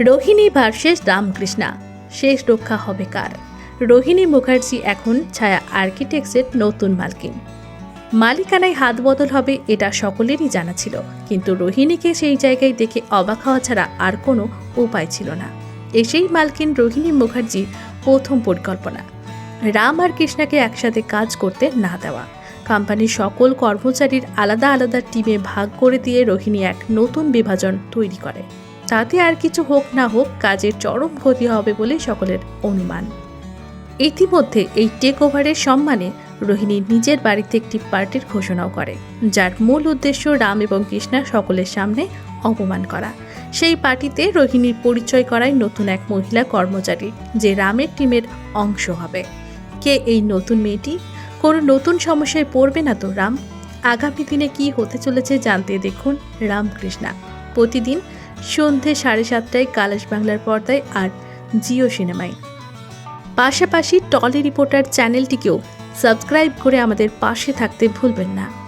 Rohini versus Ramakrishna. শেষ রক্ষা হবে কার? রোহিণী মুখার্জি এখন ছায়া আর্কিটেক্টসের নতুন মালকিন। মালিকানায় হাত বদল হবে এটা সকলেরই জানা ছিল, কিন্তু রোহিণীকে সেই জায়গায় দেখে অবাক হওয়া ছাড়া আর কোনো উপায় ছিল না। এসেই মালকিন রোহিণী মুখার্জি প্রথম পরিকল্পনা। রাম আর কৃষ্ণাকে একসাথে কাজ করতে না দেওয়া। কোম্পানির সকল কর্মচারীর আলাদা আলাদা টিমে ভাগ করে দিয়ে রোহিণী এক নতুন বিভাজন তৈরি করে। তাতে আর কিছু হোক না হোক কাজের চরম ক্ষতি হবে বলে সকলের অনুমান। ইতিমধ্যে এই টেক ওভারের সম্মানে রোহিণী নিজের বাড়িতে একটি পার্টির ঘোষণাও করে, যার মূল উদ্দেশ্য রাম এবং কৃষ্ণা সকলের সামনে অপমান করা। সেই পার্টিতে রোহিণীর পরিচয় করায় নতুন এক মহিলা কর্মচারী, যে রামের টিমের অংশ হবে। কে এই নতুন মেয়েটি? কোনো নতুন সমস্যায় পড়বে না তো রাম? আগামী দিনে কি হতে চলেছে জানতে দেখুন রামকৃষ্ণা। প্রতিদিন সন্ধে সাড়ে সাতটায় কালাশ বাংলার পর্দায় আর জিও সিনেমায়। পাশাপাশি টলি রিপোর্টার চ্যানেলটিকেও সাবস্ক্রাইব করে আমাদের পাশে থাকতে ভুলবেন না।